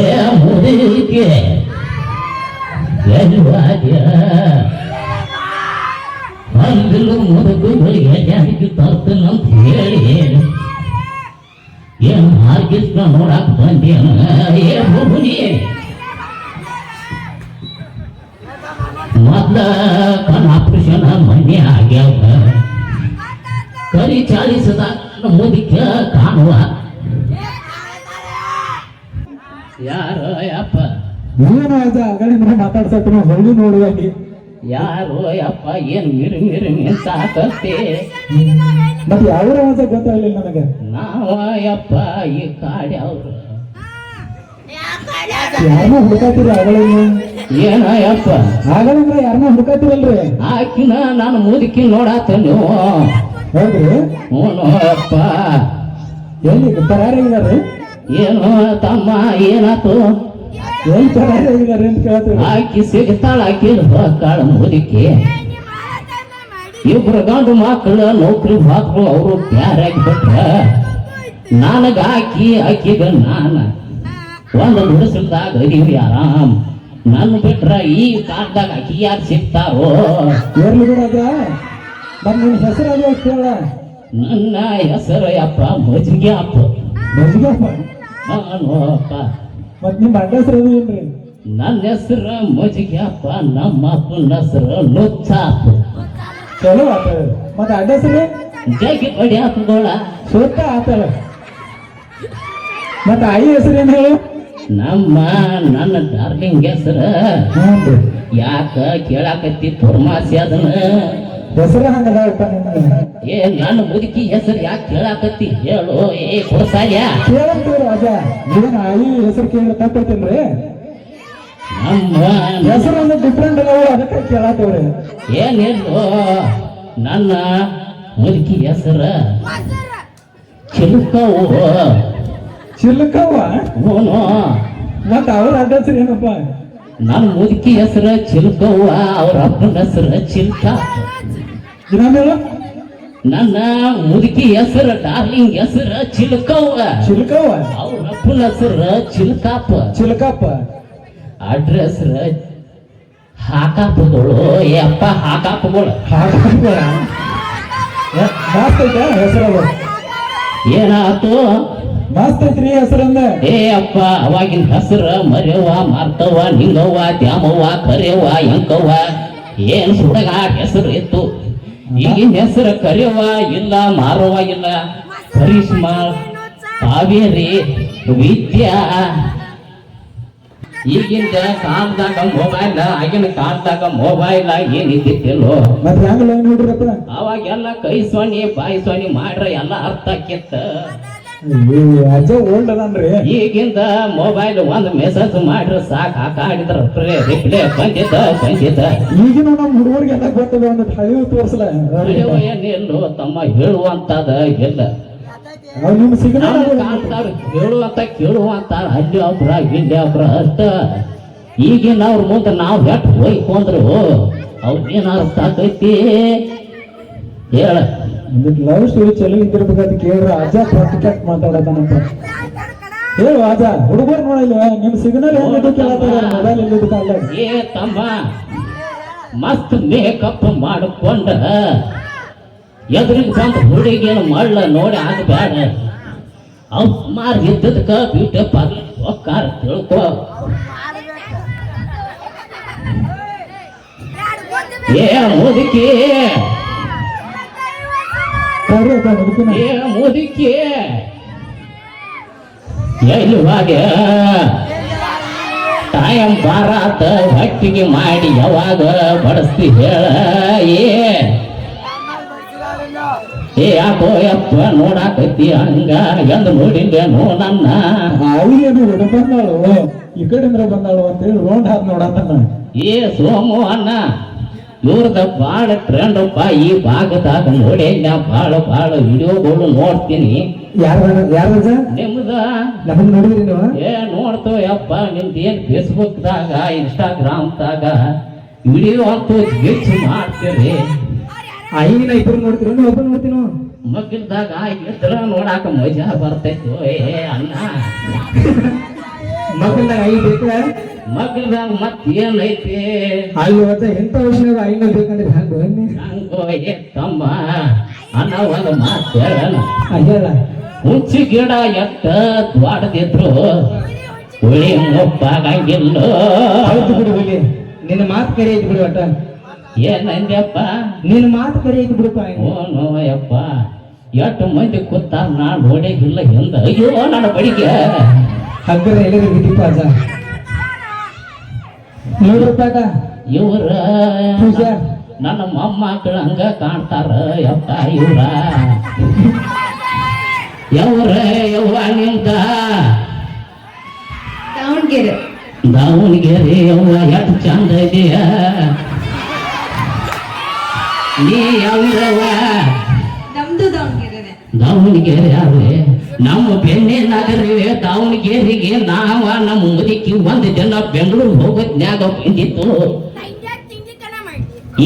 ಏ ಮುದಿಕೆ ಎಲ್ವಾದ್ಯ ಹಂಗಲು ಮುದುಕುಗಳಿಗೆ ಜಾರಿಗೆ ತರ್ತನಂತ ಹೇಳಿ ಏನ್ ಹಾರ್ಗಿಸ್ಕೊಂಡು ನೋಡಕ್ ಬಂದೇನ ಏ ಭೂಮಿ ಮೊದ್ಲ ಕಣ್ ಆಪರೇಷನ್ ಮನೆ ಆಗ್ಯಾವ ಕರಿ ಚಾಳಿಸದ ಮುದಿಕ ಕಾಣುವ ಯಾರೋ ಯಪ್ಪ? ಏನು ಅದ ಅಗಳಿಂದ ಮಾತಾಡ್ಸತ್ರ ಹೊಳ್ಳಿ ನೋಡುವಾಗಿ ಯಾರೋ ಯಪ್ಪ ಏನು ಮಿರಿ ಮಿರಿ ನಿಂತಾಕತ್ತೆ ಮತ್ತೆ ಯಾವ ಅಂತ ಗೊತ್ತಾಗಲಿಲ್ಲ ನನಗೆ? ನಾವ ಯಪ್ಪ ಈ ಕಾಡ್ಯಾವ್ರು ಯಾರನ್ನ ಹುಡುಕಾತಿರಿ ಅಗಳಿಂದ ಏನ ಯಪ್ಪ? ಆಗಳಿಂದ ಯಾರನ್ನ ಹುಡುಕಾತಿರಲ್ರಿ ಆಕಿನ ನಾನು ಮುದುಕಿ ನೋಡಾತ ನೀವು. ಹೌದ್ರಿ? ಹ್ಞೂ ಯಪ್ಪ ಎಲ್ಲಿ? ಪರಾರಿಗಿದಾರೆ ಏನು ತಮ್ಮ ಏನಾತು ಆಕಿ ಸಿಗ್ತಾಳ ಆಕಿ ಹೋಗ್ತಾಳ ಮುದುಕಿ. ಇಬ್ರು ಗಂಡು ಮಕ್ಕಳು ನೌಕರಿ ಮಕ್ಕಳು ಅವರು ಬ್ಯಾರಾಗಿ ಬಿಟ್ರ. ನನಗ ಆಕಿ ಆಕಿಗ ನಾನ. ಒಂದು ನುಡಿಸಲ್ದಾಗ ಅದೀವಿ ಆರಾಮ್. ನನ್ನ ಬಿಟ್ರ ಈ ಕಾಲದಾಗ ಆಕಿ ಯಾರು ಸಿಗ್ತಾರೋ? ಬಿಡದ ಹೆಸರು ನನ್ನ ಹೆಸರು ಯಪ್ಪ ಮಜ್ಗೆ ಅಪ್ಪ ಬಜ್ಗಪ್ಪ ನಾನು ಅಪ್ಪ ಮತ್ ನಿಮ್ ಅದು ಏನ್ರಿ? ನನ್ನ ಹೆಸರು ಮಜ್ಗೆ ಅಪ್ಪ ನಮ್ಮ ಅಪ್ಪನ ಹೆಸರು ನುಚ್ಚ ಅಪ್ಪ ಚಲೋ ಆತ ಮತ್ ಅಡ್ಡ ಹೆಸರು ಜಗ್ಗಿ ಬಡಿ ಹಾಕೋಳ ಸುತ್ತ ಆತ ಮತ್ತ ಐ ಹೆಸರು ಏನು ಹೇಳು? ನಮ್ಮ ನನ್ನ ಡಾರ್ಲಿಂಗ್ ಹೆಸರು. ಯಾಕ ಕೇಳಾಕತ್ತಿ ತುರ್ಮಾಸಿ ಅದನ್ನ? ಹೆಸರು ಹಂಗದ ಏ ನನ್ನ ಮುದುಕಿ ಹೆಸರು ಯಾಕೆ ಕೇಳಾಕತ್ತಿ? ಹೇಳು. ಏ ಕೊಡ್ಸಾಯ ಕೇಳಂತೀವಿ ರಾಜ. ಏನ್ ಆಯಿ ಹೆಸರು ಕೇಳಿ ತಪ್ಪೈತೇನ್ರಿ? ನಮ್ಮ ಹೆಸರು ಒಂದು ಡಿಫ್ರೆಂಟ್ ಅದಾವ ಅದಕ್ಕೆ ಕೇಳತ್ತೇವ್ರಿ ಏನಿಲ್ಲೋ ನನ್ನ ಮುದುಕಿ ಹೆಸರ ಚಿಲ್ಕವು ಚಿಲ್ಕವ್ವ? ಓನು ಮತ್ತೆ ಅವ್ರ ಅಡ್ರೆಸ್ ಹೆಸರು ಏನಪ್ಪ? ನನ್ನ ಮುದುಕಿ ಹೆಸರ ಚಿಲ್ಕವ್ವ ಅವ್ರ ಅಪ್ಪನ ಹೆಸರ ಚಿಲ್ಕ. ನನ್ನ ಮುದುಕಿ ಹೆಸರ ಡಾರ್ಲಿಂಗ್ ಹೆಸರ ಚಿಲ್ಕವ್ವ. ಚಿಲ್ಕವ್ವ? ಅವ್ರ ಅಪ್ಪನ ಹೆಸರ ಚಿಲ್ಕಾಪ ಚಿಲ್ಕಪ್ಪ. ಅಡ್ರೆಸ್ ಹಾಕಾಪಗಳು ಯಪ್ಪ ಹಾಕಾಪಗಳು ಹೆಸರದು ಏನಾತು ಮಸ್ತ್ ಐತ್ರಿ ಹೆಸರಂದ? ಏ ಅಪ್ಪ ಅವಾಗಿನ ಹೆಸರ ಮರೆವ ಮಾರ್ತವ ನಿಂಗವ್ವ ದ್ಯಾಮವ್ವ ಕರೆಯವ್ವ ಎಂಕವ್ವ ಏನ್ ಸುಡಗಾಟ ಹೆಸರು ಇತ್ತು? ಈಗಿನ ಹೆಸರು ಕರೆಯುವ ಇಲ್ಲ ಮಾರುವ ಇಲ್ಲ? ಕರಿಷ್ಮಾ ಕಾವೇರಿ ವಿದ್ಯಾ. ಈಗಿಂದ ಕಾಲದಾಗ ಮೊಬೈಲ್ ಆಗಿನ ಕಾಲದಾಗ ಮೊಬೈಲ್ ಏನ್ ಇದ್ದಿತ್ತಿಲ್ಲೋ ಮತ್ತೆ ಹೆಂಗ್ ಲೈನ್ ನೋಡ್ರಪ್ಪ ಅವಾಗೆಲ್ಲ ಕೈ ಸೋಣಿ ಬಾಯಿ ಸೊನ್ನಿ ಮಾಡ್ರ ಎಲ್ಲ ಅರ್ಥ ಆಕಿತ್ತ ಅಜ್ಜ ಓಲ್ಡ್ ಅದನ್ರಿ. ಈಗಿಂದ ಮೊಬೈಲ್ ಒಂದ್ ಮೆಸೇಜ್ ಮಾಡ್ರ ಸಾಕ್. ಹಾಕಾಡಿದ್ರ ರಿಪ್ಲೇ ಬಂದಿದ್ದ ಬಂದಿದ್ದ. ಈಗಿನ ನಮ್ಮ ಹುಡುಗರಿಗೆಲ್ಲ ಗೊತ್ತದ ಒಂದು ಹಳಿವು ತೋರಿಸಲ ಏನಿಲ್ಲ ತಮ್ಮ ಹೇಳುವಂತದ ಇಲ್ಲ. ನಿಮ್ ಸಿಗ್ನಲ್ ಹೇಳುವಂತ ಕೇಳುವಂತ ಅಲ್ಲಿ ಒಬ್ರ ಇಲ್ಲಿ ಒಬ್ರ ಅಷ್ಟ ಈಗಿನ ಅವ್ರ ಮುಂದೆ ನಾವ್ ಹೆಟ್ ಹೋಯ್ಕೊಂಡ್ರು ಅವ್ರ ಏನಾರು ತಾಕೈತಿ ಹೇಳ. ಲವ್ ಸ್ಟೋರಿ ಚಲೋ ಇದ್ದಿರ್ಬೇಕಂತ ಕೇಳ್ರ ಅಜ್ಜ ಕಟ್ ಮಾತಾಡತಾನಂತ ಹೇಳು ಅಜ್ಜ ಹುಡುಗರು ನೋಡಿಲ್ವ ನಿಮ್ ಸಿಗ್ನಲ್ ಏನಿದ್ದು ಕೇಳತ್ತಾರ ಮೊಬೈಲ್ ಇಲ್ಲಿದ್ದ ಕಾಲ ಏ ತಮ್ಮ ಮಸ್ತ್ ಮೇಕಪ್ ಮಾಡಿಕೊಂಡ ಎದುರಿಗೆ ಬಂದು ಹುಡುಗಿನ ಮಳ್ಳ ನೋಡಿ ಆಗಬೇಡ ಅವ್ ಸುಮಾರು ಇದ್ದದಕ್ಕ ಬ್ಯೂಟಿ ಪಾರ್ಲರ್ ಹೋಗ್ಕಾರ ತಿಳ್ಕೋ ಏ ಮುದುಕಿ ಏ ಮುದುಕಿ. ಎಲ್ಲಿವಾಗ ಟೈಮ್ ಬಾರಾತ ಹೊಟ್ಟಿಗೆ ಮಾಡಿ ಯಾವಾಗ ಬಡಸ್ತಿ ಹೇಳ. ಏ. ಯಾಕೋ ಯಪ್ಪ ನೋಡಾಕತ್ತಿ ಹಂಗ ಎಂದು ನೋಡಿಂದೇನು ನನ್ನ. ಹಿಡಿದು ಬಂದಾಳು? ಈ ಕಡೆಯಿಂದ ಬಂದಾಳು ಅಂತೇಳಿ ರೋಂಡ್ ಹಾದ್ ನೋಡತ್ತ ಏ ಸೋಮು ಅಣ್ಣ. ಇವ್ರದ ಬಾಳ ಟ್ರೆಂಡಪ್ಪ ಅಪ್ಪ ಈ ಭಾಗದಾಗ ನೋಡಿ ನಾ ಬಾಳ ಬಾಳ ವಿಡಿಯೋಗಳು ನೋಡ್ತೀನಿ. ಏ ನೋಡ್ತೇವೆ ಯಪ್ಪ ನಿಮ್ದು ಏನ್ ಇನ್ಸ್ಟಾಗ್ರಾಮ್ ಇನ್ಸ್ಟಾಗ್ರಾಮ್ದಾಗ ವಿಡಿಯೋ ಅಂತೂ ಗಿಚ್ ಮಾಡ್ತೀರಿ. ಐನ ಇಬ್ರು ನೋಡ್ತೀರ ನೀವು? ಒಬ್ಬರು ನೋಡ್ತೀನೋ ಮಗ್ಗಲ್ದಾಗ ನೋಡಾಕ ಮಜಾ ಬರ್ತೈತು ಏ ಅಣ್ಣ. ಮಕ್ಕಳದಾಗ ಐ ಬೇಕ ಮಗ್ಳದಾಗ ಮತ್ ಏನೈತಿ ಅಲ್ಲಿ ಒಟ್ಟ ಎಂತ ವಿಷಯ ಐನ ಬೇಕಂದ್ರೆ ಹಂಗ ಹಂಗೋ ಏ ತಮ್ಮ ಅನ್ನ ಒಂದು ಮಾತು ಹೇಳಲ್ಲ ಹೇಳ ಹುಚ್ಚಿ ಗಿಡ ಎತ್ತ ದ್ವಾಡದಿದ್ರು ಹುಳಿ ಮುಪ್ಪಾಗಂಗಿಲ್ಲ. ಹೌದು ಬಿಡು ಹುಲಿ ನಿನ್ನ ಮಾತು ಕರೆ ಐತಿ ಬಿಡು ಒಟ್ಟ ಏನಂದ್ಯಪ್ಪ? ನಿನ್ನ ಮಾತು ಕರೆ ಐತಿ ಬಿಡುಪ್ಪ ಓನೋ ಯಪ್ಪ. ಎಷ್ಟು ಮಂದಿ ಕೂತ ನಾನು ನೋಡಿಗಿಲ್ಲ ಹಿಂದ ಅಯ್ಯೋ ನನ್ನ ಬಡಿಗೆ ಹಗ್ಗದ ಎಲೆಗೆ ಬಿದ್ದಿಪ್ಪ ಅಜ್ಜ. ನೋಡ್ರಪ್ಪ ಅಕ್ಕ ಇವ್ರ. ನನ್ನ ಮೊಮ್ಮಕ್ಕಳು ಹಂಗ ಕಾಣ್ತಾರ ಯಪ್ಪ ಇವ್ರ. ಯವ್ರ ಯವ್ವ ನಿಂತ. ದಾವಣಗೆರೆ. ದಾವಣಗೆರೆ ಯವ್ವ ಎಷ್ಟು ಚಂದ ಇದೆಯ. ನೀ ಯಾವ್ರವ ನಮ್ದು ದಾವಣಗೆರೆ ದಾವಣಗೆರೆ ಆದ್ರೆ ನಮ್ಮ ಬೆಣ್ಣೆ ನಗರವೇ ದಾವಣಗೆರೆಗೆ ನಾವ ನಮ್ಮ ಮುದುಕಿ ಒಂದ್ ಜನ ಬೆಂಗಳೂರು ಹೋಗೋದ್ನ್ಯಾಗ ಬಂದಿತ್ತು.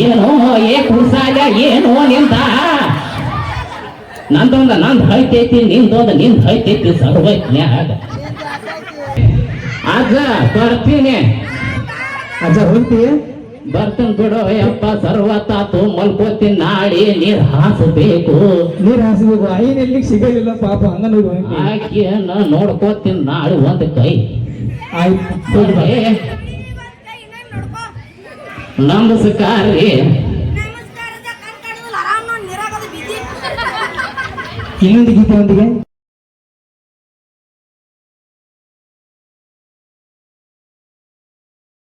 ಏನೋ ಏ ಕುರ್ಸಾಲ ಏನೋ ನಿಂತ ನಂದೊಂದ ನಂದ್ ಹೈತೈತಿ, ನಿಂದೊಂದ ನಿಂದ ಹೈತೈತಿ ಸರ್ವಜ್ಞಾಗ. ಅಜ್ಜ ಬರ್ತೀನಿ ಅಜ್ಜ ಹೋಗ್ತೀಯ ಬರ್ತೀನಿ ಬಿಡು ಯಪ್ಪ ಸರ್ವತಾತು ಮಲ್ಕೋತೀನಿ ನಾಳೆ ನೀರ್ ಹಾಸಬೇಕು. ನೀರ್ ಹಾಸಬೇಕು. ಐನ್ ಎಲ್ಲಿ ಸಿಗಲಿಲ್ಲ ಪಾಪ ಹಂಗ ಆಕಿಯನ್ನ ನೋಡ್ಕೋತೀನಿ ನಾಳೆ ಒಂದು ಕೈ. ಆಯ್ತು. ಹೋಗ್ಬಾ. ನಮಸ್ಕಾರ ರೀ ನಮಸ್ಕಾರದ ಕಣ್ ಕಾಣುವಲ್ಲ ಆರಾಮ್ ನೋಡಿ ಇನ್ನೊಂದು ಗೀತೆ ಒಂದಿಗೆ.